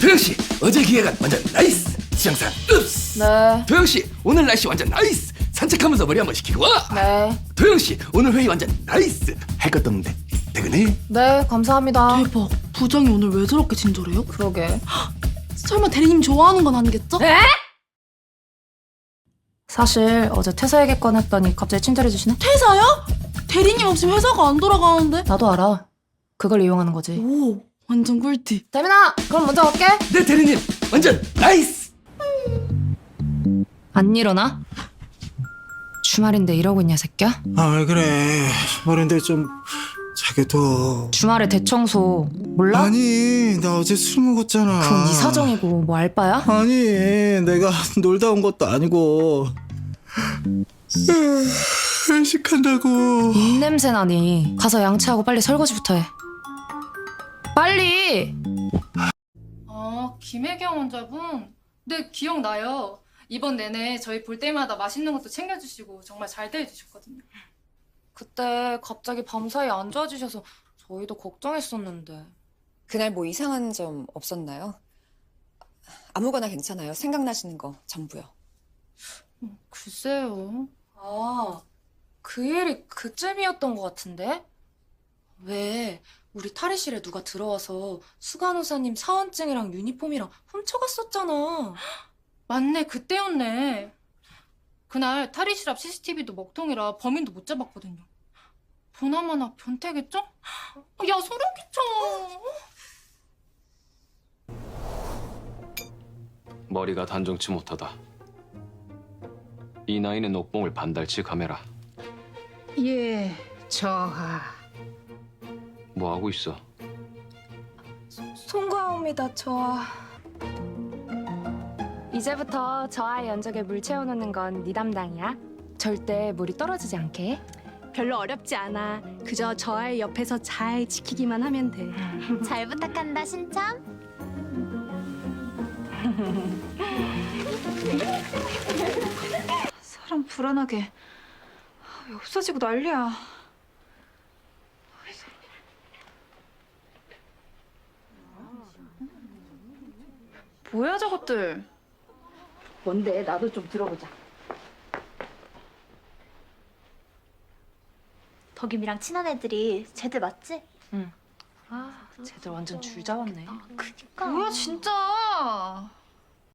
도영 씨 어제 기획안 완전 나이스. 지정상 읍스. 네. 도영 씨 오늘 날씨 완전 나이스. 산책하면서 머리 한번 식히고 와. 네. 도영 씨 오늘 회의 완전 나이스. 할 것도 없는데 퇴근해. 네, 감사합니다. 대박. 부장이 오늘 왜 저렇게 친절해요? 그러게. 설마 대리님 좋아하는 건 아니겠죠? 사실 어제 퇴사 얘기권 했더니 갑자기 친절해 주시네? 퇴사요? 대리님 없이 회사가 안 돌아가는데? 나도 알아. 그걸 이용하는 거지. 오, 완전 꿀팁. 대민아, 그럼 먼저 갈게. 네 대리님 완전 나이스. 안 일어나? 주말인데 이러고 있냐, 새끼야? 아 왜 그래 주말인데 좀 자게 둬 주말에 대청소 몰라? 아니 나 어제 술 먹었잖아 그건 네 사정이고 뭐 알바야? 아니 내가 놀다 온 것도 아니고 회식한다고 입냄새 나니. 가서 양치하고 빨리 설거지부터 해. 빨리! 아, 김혜경 원자분? 네, 기억나요. 이번 내내 저희 볼 때마다 맛있는 것도 챙겨주시고 정말 잘 대해주셨거든요. 그때 갑자기 밤사이 안 좋아지셔서 저희도 걱정했었는데. 그날 뭐 이상한 점 없었나요? 아무거나 괜찮아요. 생각나시는 거 전부요. 글쎄요. 아, 그 일이 그쯤이었던 것 같은데? 왜 우리 탈의실에 누가 들어와서 수간호사님 사원증이랑 유니폼이랑 훔쳐갔었잖아. 맞네, 그때였네. 그날 탈의실 앞 CCTV도 먹통이라 범인도 못 잡았거든요. 보나마나 변태겠죠? 야, 소름 끼쳐. 머리가 단정치 못하다. 이 나이는 옥봉을 반달치 감해라. 예, 저하. 뭐 하고 있어? 송가옵니다, 저아. 이제부터 저아의 연적에 물 채워놓는 건 네 담당이야. 절대 물이 떨어지지 않게. 별로 어렵지 않아. 그저 저아의 옆에서 잘 지키기만 하면 돼. 잘 부탁한다 신참 사람 불안하게. 왜 없어지고 난리야. 뭐야 저것들? 뭔데 나도 좀 들어보자 덕임이랑 친한 애들이 쟤들 맞지? 아, 쟤들 완전 줄 잡았네. 그니까 뭐야 진짜?